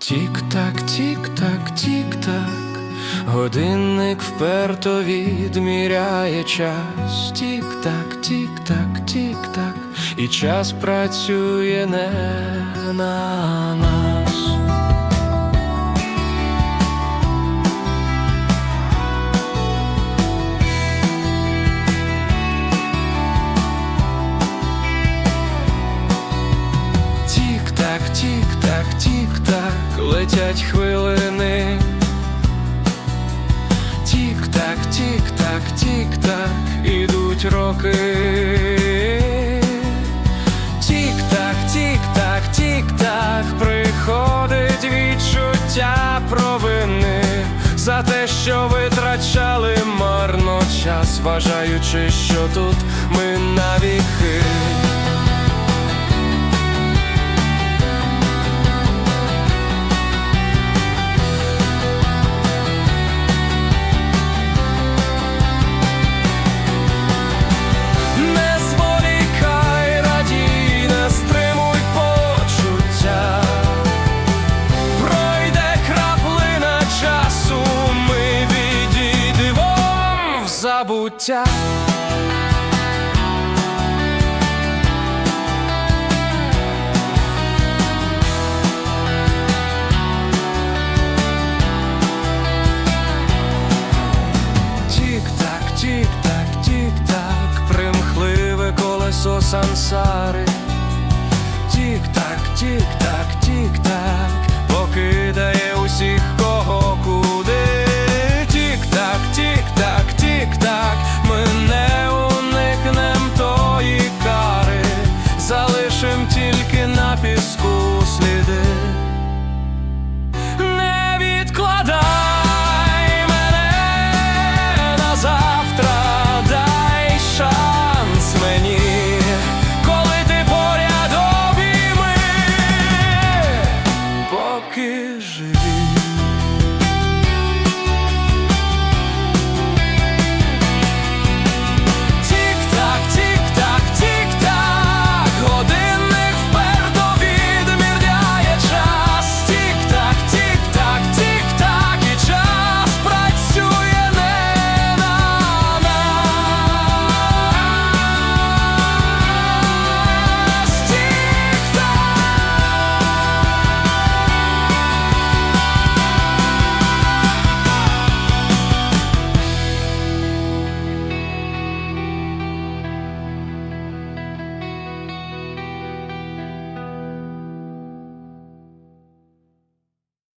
Тік-так, тік-так, тік-так, годинник вперто відміряє час. Тік-так, тік-так, тік-так, і час працює не на нас. Летять хвилини. Тік-так, тік-так, тік-так, ідуть роки. Тік-так, тік-так, тік-так, приходить відчуття провини за те, що витрачали марно час, вважаючи, що тут ми забуття. Сансари. Тік-так, тік-так,